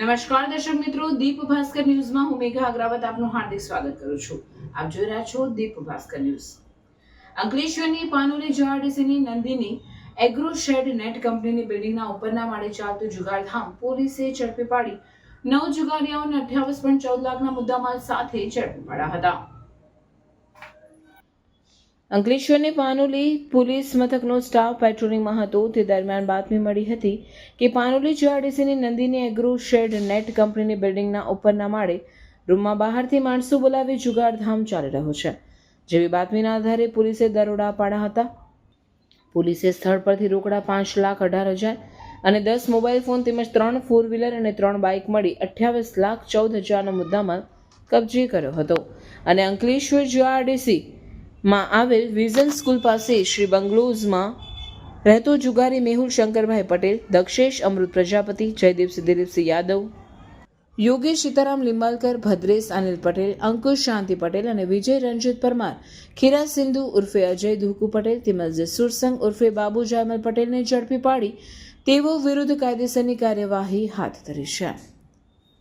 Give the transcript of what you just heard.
નમસ્કાર દર્શક મિત્રો, દીપ ભાસ્કર ન્યૂઝમાં હું મેઘા અગ્રાવત આપનું હાર્દિક સ્વાગત કરું છું. આપ જોઈ રહ્યા છો દીપ ભાસ્કર ન્યૂઝ. અંકલેશ્વરની પાનોલી જીઆરડીસીની નંદીની એગ્રો શેડ નેટ કંપનીની બિલ્ડિંગના ઉપરના માળે ચાલતું જુગારધામ પોલીસે ઝડપી પાડી. નવ જુગારિયાઓને અઠ્યાવીસ પોઈન્ટ ચૌદ લાખના મુદ્દામાલ સાથે ઝડપી પાડ્યા હતા. અંકલેશ્વરની પાનોલી પોલીસ મથકનો સ્ટાફ પેટ્રોલિંગમાં હતો. તે દરમિયાન બાતમી મળી હતી કે પાનોલી જીઆરડીસીની નંદીની એગ્રો શેડ નેટ કંપનીની બિલ્ડિંગના ઉપરના માળે રૂમમાં બહારથી માણસો બોલાવી જુગારધામ ચાલી રહ્યો છે. જેવી બાતમીના આધારે પોલીસે દરોડા પાડ્યા હતા. પોલીસે સ્થળ પરથી રોકડા પાંચ લાખ અઢાર હજાર અને દસ મોબાઈલ ફોન તેમજ ત્રણ ફોર વ્હીલર અને ત્રણ બાઇક મળી અઠ્યાવીસ લાખ ચૌદ હજારનો મુદ્દામાલ કબજે કર્યો હતો. અને અંકલેશ્વર જીઆરડીસી માં આવેલ વિઝન સ્કૂલ પાસે શ્રી બંગલોઝમાં રહેતો જુગારી મેહુલ શંકરભાઈ પટેલ, દક્ષેશ અમૃત પ્રજાપતિ જયદીપસિંહ દિલીપસિંહ યાદવ યોગેશ સીતારામ લિંબાલકર, ભદ્રેશ અનિલ પટેલ, અંકુશ શાંતિ પટેલ અને વિજય રંજીત પરમાર, ખીરા સિંધુ ઉર્ફે અજય ધુકુ પટેલ, તેમજ સુરસંગ ઉર્ફે બાબુ જામલ પટેલને ઝડપી પાડી તેઓ વિરુદ્ધ કાયદેસરની કાર્યવાહી હાથ ધરી છે.